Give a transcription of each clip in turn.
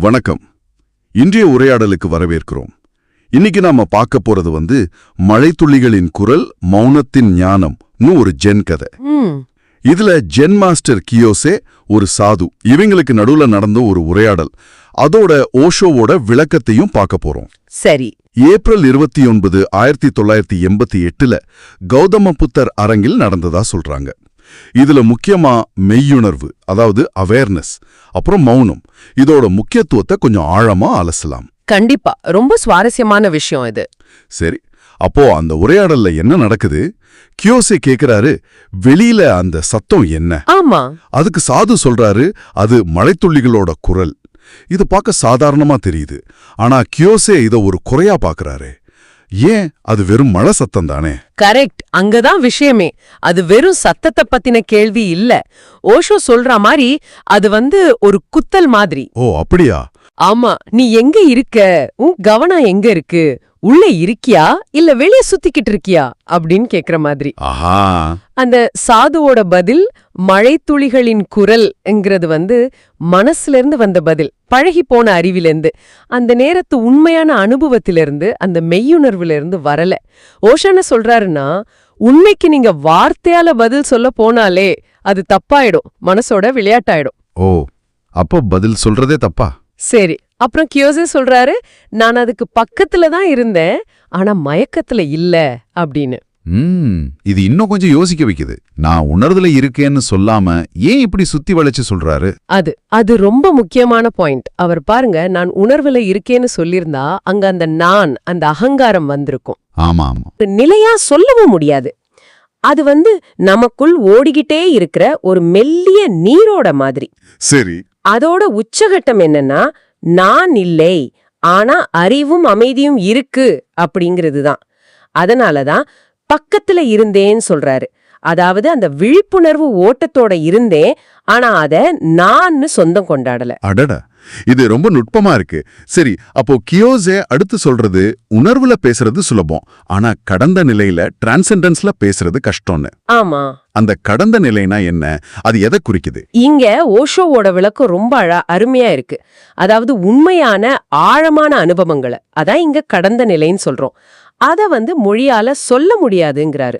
வணக்கம். இன்றைய உரையாடலுக்கு வரவேற்கிறோம். இன்னைக்கு நாம பார்க்க போறது வந்து மழைத்துளிகளின் குரல் மௌனத்தின் ஞானம்னு ஒரு ஜென் கதை. இதுல ஜென் மாஸ்டர் கியோசே ஒரு சாது. இவங்களுக்கு நடுவுல நடந்த ஒரு உரையாடல். அதோட ஓஷோவோட விளக்கத்தையும் பார்க்க போறோம். சரி. ஏப்ரல் இருபத்தி ஒன்பது ஆயிரத்தி தொள்ளாயிரத்தி எண்பத்தி எட்டுல கௌதம புத்தர் அரங்கில் நடந்ததா சொல்றாங்க. இதுல முக்கியமா மெய்யுணர்வு அதாவது அவேர்னஸ் அப்புறம் மௌனம். இதோட முக்கியத்துவத்தை கொஞ்சம் ஆழமா அலசலாம். கண்டிப்பா. ரொம்ப சுவாரஸ்யமான விஷயம் இது. சரி. அப்போ அந்த உரையாடல்ல என்ன நடக்குது? கியோசே கேக்குறாரு வெளியில அந்த சத்தம் என்ன? ஆமா. அதுக்கு சாது சொல்றாரு அது மழைத்துள்ளிகளோட குரல். இது பார்க்க சாதாரணமா தெரியுது. ஆனா கியோசே இத ஒரு குறையா பார்க்கறாரே ஏன்? அது வெறும் மழை சத்தம் தானே. கரெக்ட் அங்கதான் விஷயமே. அது வெறும் சத்தத்தை பத்தின கேள்வி இல்ல. ஓஷோ சொல்ற மாதிரி அது வந்து ஒரு குத்தல் மாதிரி. ஓ அப்படியா? ஆமா நீ எங்க இருக்க? உன் கவனம் எங்க இருக்கு? உள்ள இருக்கியா? இல்ல வெளிய சுத்திக்கிட்டு இருக்கியா? அப்படின்னு கேக்குற மாதிரி. அந்த சாதுவோட பதில் மழைத்துளிகளின் குரல்ங்கிறது வந்து மனசுல இருந்து வந்த பதில். பழகி போன அறிவிலிருந்து. அந்த நேரத்து உண்மையான அனுபவத்திலிருந்து அந்த மெய்யுணர்வுல இருந்து வரல. ஓஷான சொல்றாருன்னா உண்மைக்கு நீங்க வார்த்தையால பதில் சொல்ல போனாலே அது தப்பாயிடும். மனசோட விளையாட்டாயிடும். ஓ அப்போ பதில் சொல்றதே தப்பா? சரி. அப்புறம் கியோசே சொல்றாரு நான் அதுக்கு பக்கத்துல தான் இருந்தேன் ஆனா மயக்கத்துல இல்ல அப்படின்னு. ம் இது இன்னும் கொஞ்சம் யோசிக்க வைக்குது. நான் உணர்துல இருக்கேன்னு சொல்லாம ஏன் இப்படி சுத்தி வளைச்சு சொல்றாரு? அது அது ரொம்ப முக்கியமான பாயிண்ட். அவர் பாருங்க நான் உணர்வுல இருக்கேன்னு சொல்லியிருந்தா அங்க அந்த நான் அந்த அகங்காரம் வந்திருக்கும். ஆமா ஆமா நிலையா சொல்லவும் முடியாது. அது வந்து நமக்குள் ஓடிக்கிட்டே இருக்கிற ஒரு மெல்லிய நீரோட மாதிரி. சரி. அதோட உச்சகட்டம் என்னன்னா நான் இல்லை ஆனா அறிவும் அமைதியும் இருக்கு அப்படிங்கிறது தான். அதனால தான் பக்கத்துல இருந்தேன்னு சொல்றாரு. அதாவது அந்த விழிப்புணர்வு ஓட்டத்தோட இருந்தேன் ஆனா அத நான்னு சொந்தம் கொண்டாடல. அடடா. இது ரொம்ப நுட்பமா இருக்கு. சரி அப்போ கியோசே அடுத்து சொல்றது உணர்வுல பேசுறது சுலபம். ஆனா கடந்த நிலையில டிரான்சென்டன்ஸ்ல பேசுறது கஷ்டம்னு. ஆமா. அந்த கடந்த நிலைனா என்ன? அது எதை குறிக்குது? இங்க ஓஷோவோட விளக்கம் ரொம்ப அருமையா இருக்கு. அதாவது உண்மையான ஆழமான அனுபவங்களை. அதான் இங்க கடந்த நிலைன்னு சொல்றோம். அத வந்து மொழியால சொல்ல முடியாதுங்கிறாரு.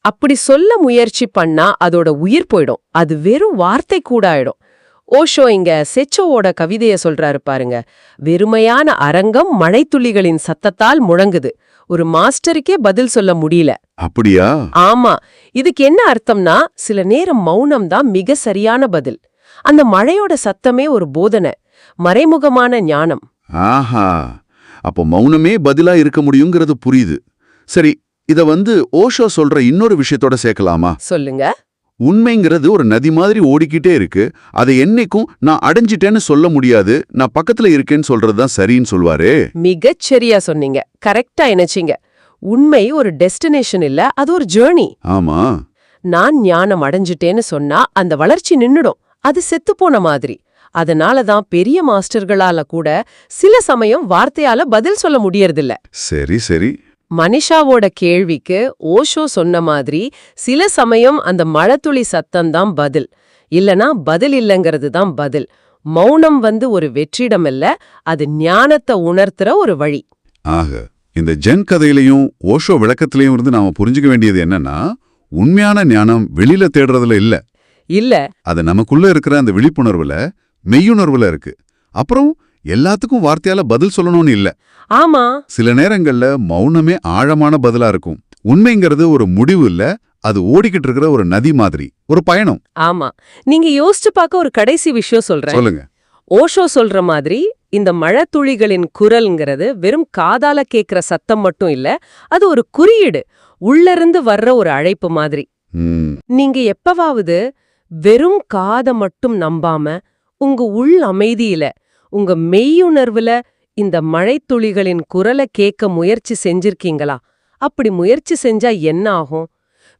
அப்படி சொல்ல முயற்சி பண்ணா அதோட உயிர் போயிடும். அது வெறும் வார்த்தை கூட ஆயிடும். ஓஷோ இங்க செச்சோவோட கவிதைய சொல்றாரு பாருங்க. வெறுமையான அரங்கம் மழைத்துளிகளின் சத்தத்தால் முழங்குது. ஒரு மாஸ்டருக்கே பதில் சொல்ல முடியல. அப்படியா? ஆமா. இதுக்கு என்ன அர்த்தம்னா சில நேரம் மௌனம் தான் மிக சரியான பதில். அந்த மழையோட சத்தமே ஒரு போதனை. மறைமுகமான ஞானம். ஆஹா. அப்போ மௌனமே பதிலா இருக்க முடியுங்கிறது புரியுது. சரி இத வந்து ஓஷோ சொல்ற இன்னொரு விஷயத்தோட சேர்க்கலாமா? சொல்லுங்க. உண்மைங்கிறது ஒரு நதி மாதிரி ஓடிக்கிட்டே இருக்கு. அதை என்னைக்கும் நான் அடைஞ்சிட்டேன்னு சொல்ல முடியாது. நான் பக்கத்துல இருக்கேன்னு சொல்றது தான் சரின்னு சொல்வாரே. மிகச் சரியா சொன்னீங்க. கரெக்டா இணைச்சிங்க. உண்மை ஒரு டெஸ்டினேஷன் இல்ல அது ஒரு ஜேர்னி. ஆமா. நான் ஞானம் அடைஞ்சிட்டேன்னு சொன்னா அந்த வளர்ச்சி நின்னுடும். அது செத்துப்போன மாதிரி. அதனால தான் பெரிய மாஸ்டர்களால கூட சில சமயம் வார்த்தையால பதில் சொல்ல முடியறதில்ல. சரி சரி. மனிஷாவோட கேள்விக்கு ஓஷோ சொன்ன மாதிரி சில சமயம் அந்த மழத்துளி சத்தம்தான் பதில். இல்லனா பதில் இல்லைங்கிறது தான் பதில். மௌனம் வந்து ஒரு வெற்றிடம் இல்ல அது ஞானத்தை உணர்த்துற ஒரு வழி. ஆக இந்த ஜென் கதையிலையும் ஓஷோ விளக்கத்திலையும் இருந்து நாம புரிஞ்சுக்க வேண்டியது என்னன்னா உண்மையான ஞானம் வெளியில தேடுறதுல இல்ல. இல்ல. அது நமக்குள்ள இருக்கிற அந்த விழிப்புணர்வுல மெய்யுணர்வுல இருக்கு. அப்புறம் எல்லாத்துக்கும் வார்த்தையால பதில் சொல்லணும்னு இல்ல. ஆமா. சில நேரங்கள்ல மௌனமே ஆழமான பதிலா இருக்கும். உண்மைங்கிறது ஒரு முடிவு இல்ல அது ஓடிக்கிட்டு இருக்கிற ஒரு நதி மாதிரி ஒரு பயணம். ஆமா. நீங்க யோசிச்சு பார்க்க ஒரு கடைசி விஷயம் சொல்றேன். சொல்லுங்க. ஓஷோ சொல்ற மாதிரி இந்த மழைத்துளிகளின் குரல்ங்கிறது வெறும் காதால கேக்குற சத்தம் மட்டும் இல்ல அது ஒரு குறியீடு. உள்ளிருந்து வர்ற ஒரு அழைப்பு மாதிரி. நீங்க எப்பவாவது வெறும் காத மட்டும் நம்பாம உங்க உள் அமைதியில உங்க மெய்யுணர்வுல இந்த மழைத்துளிகளின் குரலை கேட்க முயற்சி செஞ்சிருக்கீங்களா? அப்படி முயற்சி செஞ்சா என்ன ஆகும்?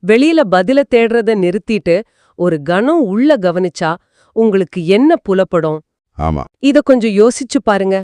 வெளியில பதில தேடுறத நிறுத்திட்டு ஒரு கணம் உள்ள கவனிச்சா உங்களுக்கு என்ன புலப்படும்? ஆமா. இத கொஞ்சம் யோசிச்சு பாருங்க.